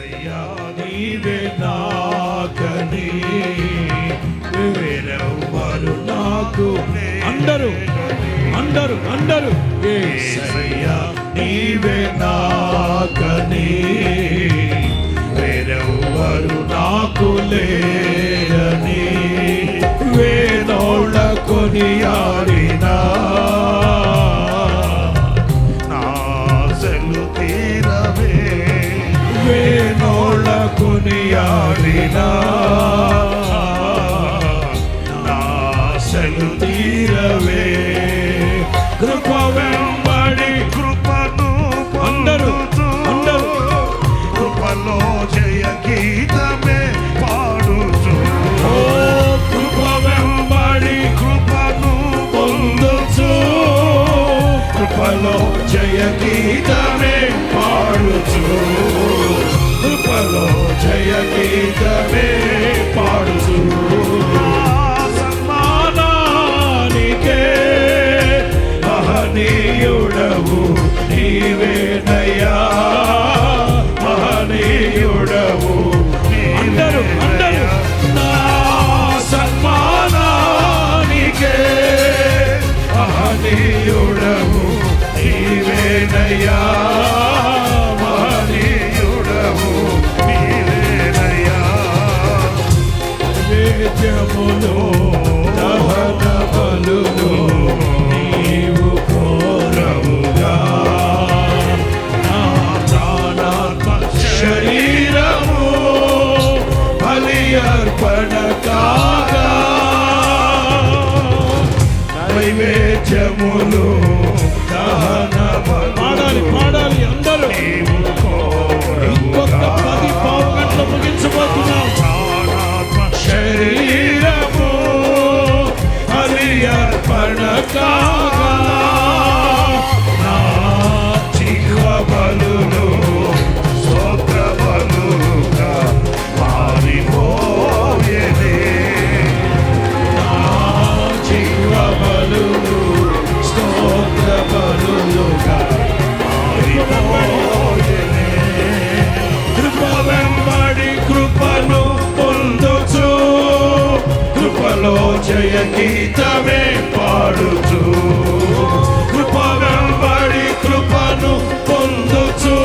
నీవే నాకని. వేరెవ్వరు నాకు అందరూ అందరూ అందరూ. ఏసయ్యా నీవే నాకని. వేరెవ్వరు నాకు లేరని. వేదోళ్ళ కొనియాడినా కృపలో జయ గీతమే పాడుచు కృపలో జయ గీతమే పాడుచు సన్మానానికే మహనీయుడవు నీవేనయ్యా మహనీయుడవు মনো జయ గీతమే పాడుచు కృప వెంబడి కృపను పొందుచు.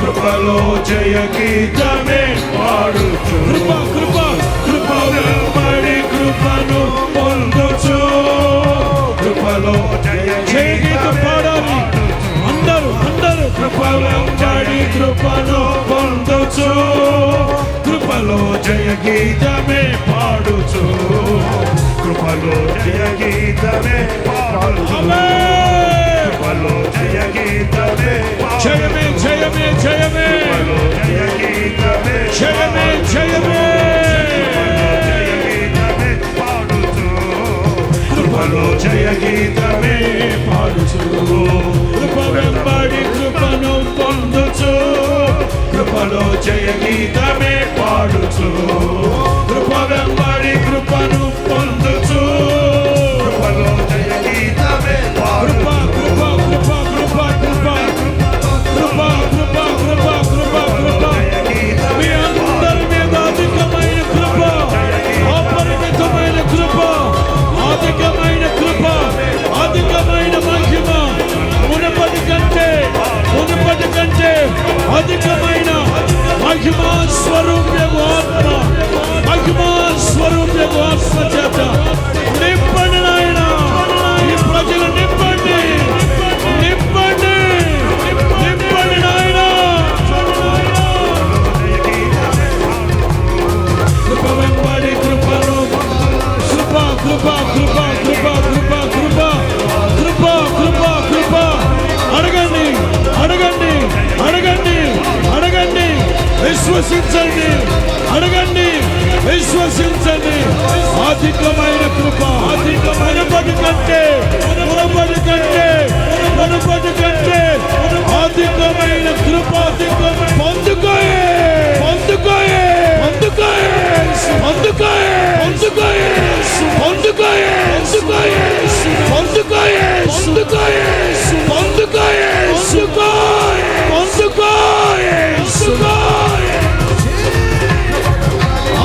కృపలో జయ గీతమే పాడుచు. కృప కృప. కృప వెంబడి కృపను పొందుచు. కృపలో జయ జయ గీతం పాడాలి. అందరూ అందరూ. కృపలంబడి కృపను పొందుచు. కృపలో జయ గీతమే పాడుచు. కృపలో జయ గీతమే పాడుచు ఆమేన్. కృపలో జయ గీతమే జయమే జయమే జయమే కృపలో జయ గీతమే జయమే జయమే జయ గీతమే పాడుచు కృపలో జయ గీతమే పాడుచు కృప వెంబడి కృపను పొందుచు కృపలో జయ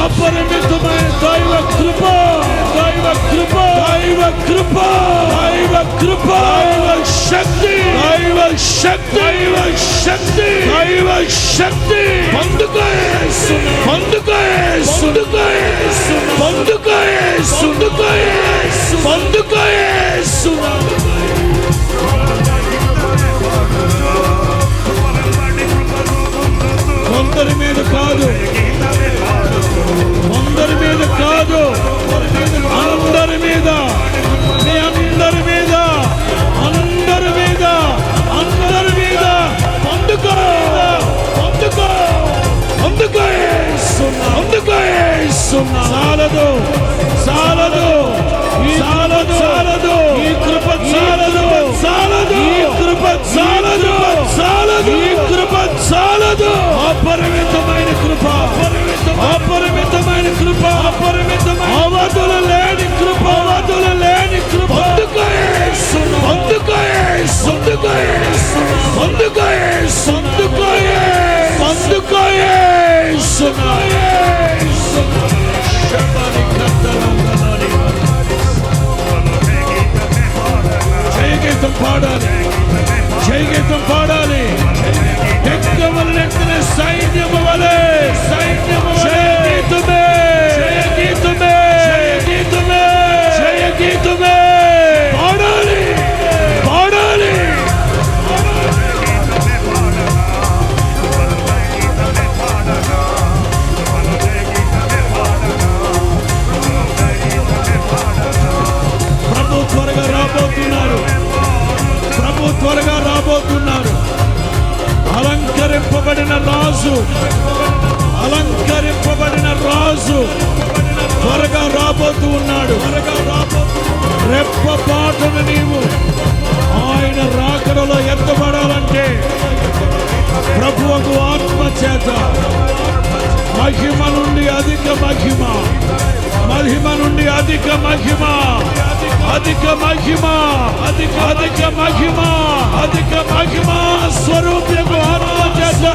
अपरिमितमय कृपा कृपा दैव कृपा दैव कृपा दैव शक्ति శక్తి దైవ శక్తి దైవ శక్తి దైవ శక్తి పొందుకో యేసు పొందుకో యేసు పొందుకో యేసు పొందుకో యేసు పొందుకో యేసు పొందుకో యేసు కొందరి మీద కాదు కొందరి మీద కాదు పాడాలి. జయగీతం రాజు. అలంకరింపబడిన రాజు త్వరగా రాబోతూ ఉన్నాడు. త్వరగా రాబోతు రెప్ప పాటను నీవు ఆయన రాకడలో ఎత్తబడాలంటే ప్రభువుకు ఆత్మ చేత మహిమ నుండి అధిక మహిమ మహిమ నుండి అధిక మహిమ అధిక మహిమ అధిక అధిక మహిమ అధిక మహిమ స్వరూప్యము ఆత్మ చేత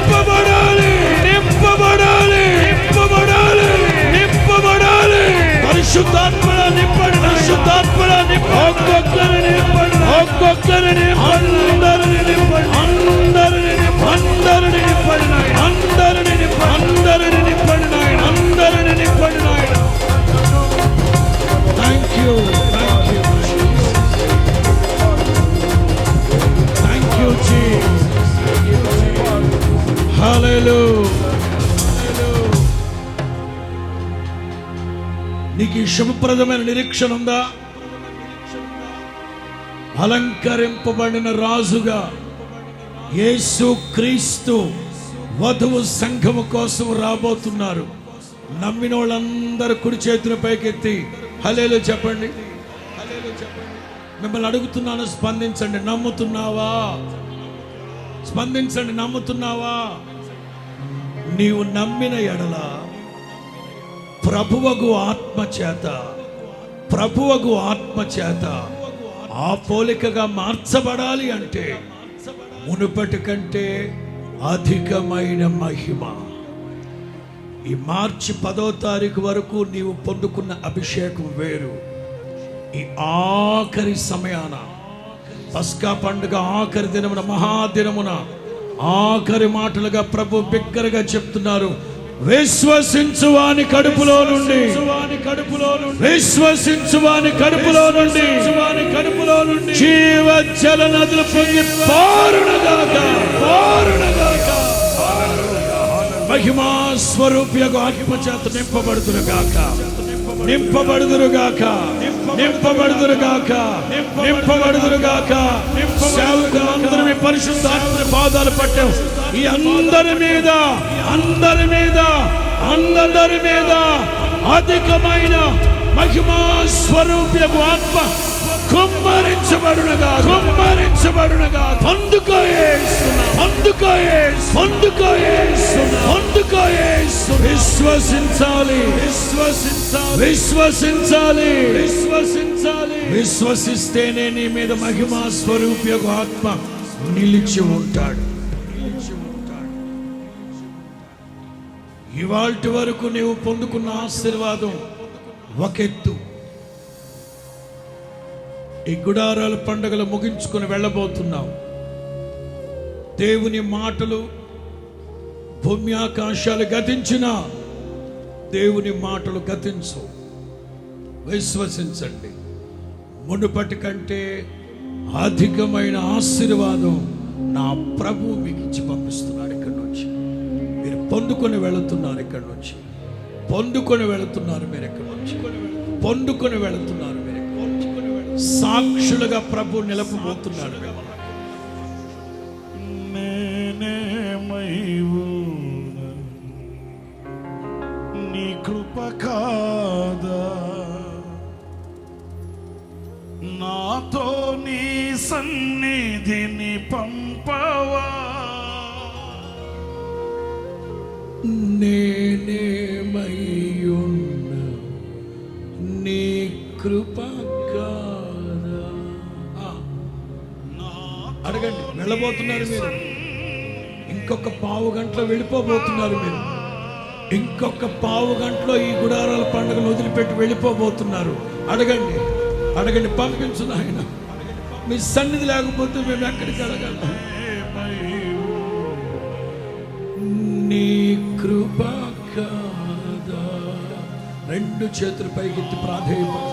నింపబడాలి నింపబడాలి నింపబడాలి నింపబడాలి పరిశుద్ధాత్మల నింపడి పరిశుద్ధాత్మల నింపడి ఒక్కొక్కరిని నింపడి ఒక్కొక్కరిని అందరిని నింపడి అందరిని శుభప్రదమైన నిరీక్షణ ఉందా? అలంకరింపబడిన రాజుగా యేసు క్రీస్తు వధువు సంఘము కోసం రాబోతున్నారు. నమ్మిన వాళ్ళందరూ కుడి చేతుల పైకెత్తి హలేలు చెప్పండి. మిమ్మల్ని అడుగుతున్నాను స్పందించండి. నమ్ముతున్నావా? స్పందించండి నమ్ముతున్నావా? నీవు నమ్మిన ఎడలా ప్రభువగు ఆత్మ చేత ప్రభువగు ఆత్మ చేత ఆ పోలికగా మార్చబడాలి అంటే మునుపటి కంటే అధికమైన మహిమ. ఈ మార్చి పదో తారీఖు వరకు నీవు పొందుకున్న అభిషేకం వేరు. ఈ ఆఖరి సమయాన పస్కా పండుగ ఆఖరి దినమున మహాదినమున ఆఖరి మాటలుగా ప్రభు బిగ్గరగా చెప్తున్నారు. విశ్వసించు వాని కడుపులో నుండి. కడుపులో నుండి. విశ్వసించు వాని కడుపులో నుండి. కడుపులో నుండి. జీవ జల నదులు పొంగి పారునగాక. పారునగాక. మహిమా స్వరూపియకు ఆత్మ చేత నింపబడుతురుగాక నింపబడుదురుగాక. నింపబడుదురుగాక. నింపబడుదురుగాక. సేవకులందరి మీ పరిశుద్ధాత్మ పాదాలు పట్టాం. ఈ అందరి మీద అందరి మీద అందరి మీద అధికమైన మహిమా స్వరూప్యపు ఆత్మ కుమ్మరించబడునగా కుమ్మరించబడునగా. పొందుకోయేస్తున్నా పొందుకోయేసు పొందుకోయేస్తున్నా పొందుకోయేసు విశ్వసించాలి విశ్వసించాలి. విశ్వసించాలి. విశ్వసించాలి. విశ్వసిస్తేనే నీ మీద మహిమా స్వరూప్యకు ఆత్మ నిలిచి ఉంటాడు. నిలిచి ఉంటాడు. ఇవాల్టి వరకు నీవు పొందుకున్న ఆశీర్వాదం ఒకెత్తు. ఈ గుడారాల పండుగలు ముగించుకుని వెళ్ళబోతున్నాం. దేవుని మాటలు భూమి ఆకాశాలు గతించిన దేవుని మాటలు గతించు విశ్వసించండి. మునుపటి కంటే అధికమైన ఆశీర్వాదం నా ప్రభు మీకు ఇచ్చి పంపిస్తున్నాడు ఇక్కడి నుంచి. మీరు పొందుకొని వెళుతున్నారు ఇక్కడి నుంచి. పొందుకొని వెళుతున్నారు మీరు ఇక్కడ నుంచి. పొందుకొని వెళుతున్నారు. సాక్షులుగా ప్రభు నిలపబోతున్నాడు. నీ కృప కాదా? నాతో నీ సన్నిధిని అడగండి వెళ్ళబోతున్నారు మీరు. ఇంకొక పావు గంటలో వెళ్ళిపోబోతున్నారు మీరు. ఇంకొక పావు గంటలో ఈ గుడారాల పండుగను వదిలిపెట్టి వెళ్ళిపోబోతున్నారు. అడగండి అడగండి పంపించు ఆయన మీ సన్నిధి లేకపోతే మేము ఎక్కడికి అడగలం నీ కృప కాదా? రెండు చేతులు పైకెత్తి ప్రాధేయపడు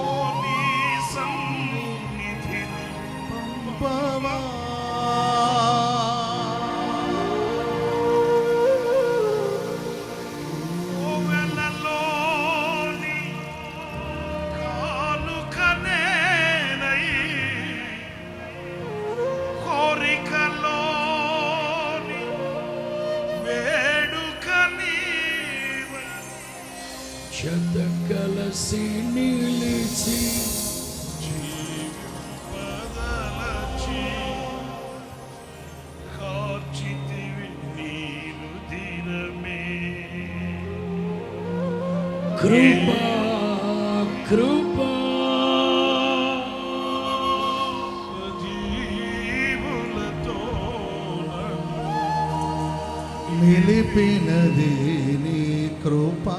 చెత్త కలసి నిలిచి బదలచి కార్చితివి నీరు కృపా కృపా నిలిపినది నీ కృపా.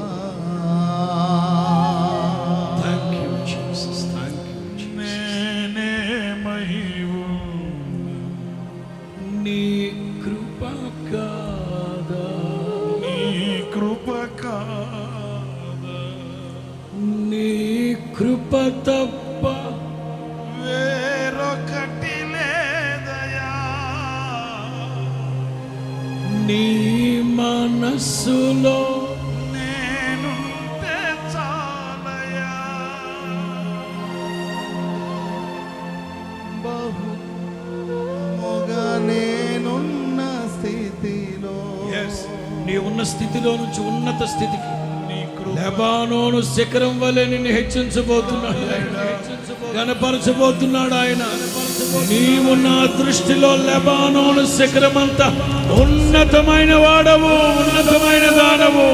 మనస్సులో నేను చాలయా బహు మొగా నేనున్న స్థితిలో. నీ ఉన్న స్థితిలో నుంచి ఉన్నత స్థితికి లెబానోను శిఖరం వలె నిన్ను హెచ్చించబోతున్నాడు కనపరచబోతున్నాడు ఆయన. నీవు నా దృష్టిలో లెబానోను శిఖరమంత ఉన్నతమైన వాడవు ఉన్నతమైన దానవు.